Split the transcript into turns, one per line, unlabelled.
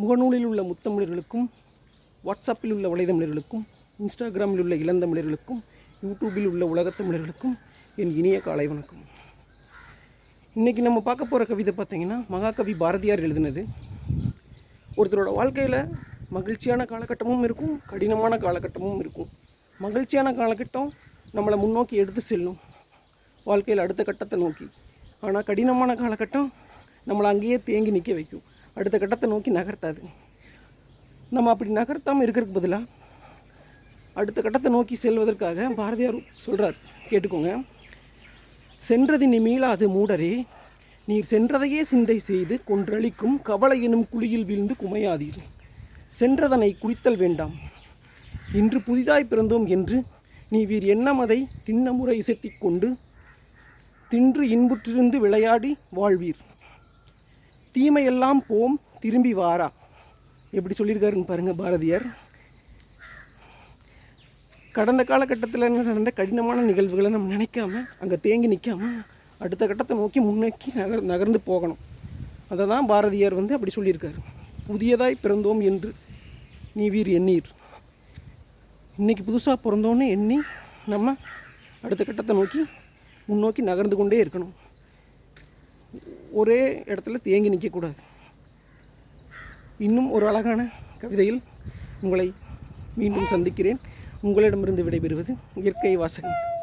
முகநூலில் உள்ள முத்தமிழர்களுக்கும் வாட்ஸ்அப்பில் உள்ள வலைதமிழர்களுக்கும் இன்ஸ்டாகிராமில் உள்ள இளந்தமிழர்களுக்கும் யூடியூபில் உள்ள உலகத்தமிழர்களுக்கும் என் இனிய காலை வணக்கம். இன்றைக்கி நம்ம பார்க்க போகிற கவிதை பார்த்திங்கன்னா மகாகவி பாரதியார் எழுதினது. ஒருத்தரோட வாழ்க்கையில் மகிழ்ச்சியான காலகட்டமும் இருக்கும் கடினமான காலகட்டமும் இருக்கும். மகிழ்ச்சியான காலகட்டம் நம்மளை முன்னோக்கி எடுத்து செல்லும். வாழ்க்கையில் அடுத்த கட்டத்தை நோக்கி. ஆனால் கடினமான காலகட்டம் நம்மளை அங்கேயே தேங்கி நிற்க வைக்கும். அடுத்த கட்டத்தை நோக்கி நகர்த்தாது. நம்ம அப்படி நகர்த்தாமல் இருக்கிறதுக்கு பதிலாக அடுத்த கட்டத்தை நோக்கி செல்வதற்காக பாரதியார் சொல்கிறார் கேட்டுக்கோங்க. சென்றது நீ மீளாது மூடரே நீர் சென்றதையே சிந்தை செய்து கொன்றளிக்கும் கவலை எனும் குழியில் வீழ்ந்து குமையாதீர். சென்றதனை குடித்தல் வேண்டாம். இன்று புதிதாய் பிறந்தோம் என்று நீ வீர் எண்ணமதை திண்ணமுறை இசைத்திக் கொண்டு தின்று இன்புற்றிருந்து விளையாடி வாழ்வீர். தீமையெல்லாம் போம் திரும்பி வாரா. எப்படி சொல்லியிருக்காருன்னு பாருங்கள் பாரதியார். கடந்த காலகட்டத்தில் நடந்த கடினமான நிகழ்வுகளை நம்ம நினைக்காம அங்கே தேங்கி நிற்காம அடுத்த கட்டத்தை நோக்கி முன்னோக்கி நகர் நகர்ந்து போகணும். அதை தான் பாரதியார் வந்து அப்படி சொல்லியிருக்காரு. புதியதாய் பிறந்தோம் என்று நீ வீர் எண்ணீர். இன்றைக்கி புதுசாக பிறந்தோன்னு எண்ணி நம்ம அடுத்த கட்டத்தை நோக்கி முன்னோக்கி நகர்ந்து கொண்டே இருக்கணும். ஒரே இடத்துல தேங்கி நிற்கக்கூடாது. இன்னும் ஒரு அழகான கவிதையில் உங்களை மீண்டும் சந்திக்கிறேன். உங்களிடமிருந்து விடைபெறுவது இயற்கை வாசகம்.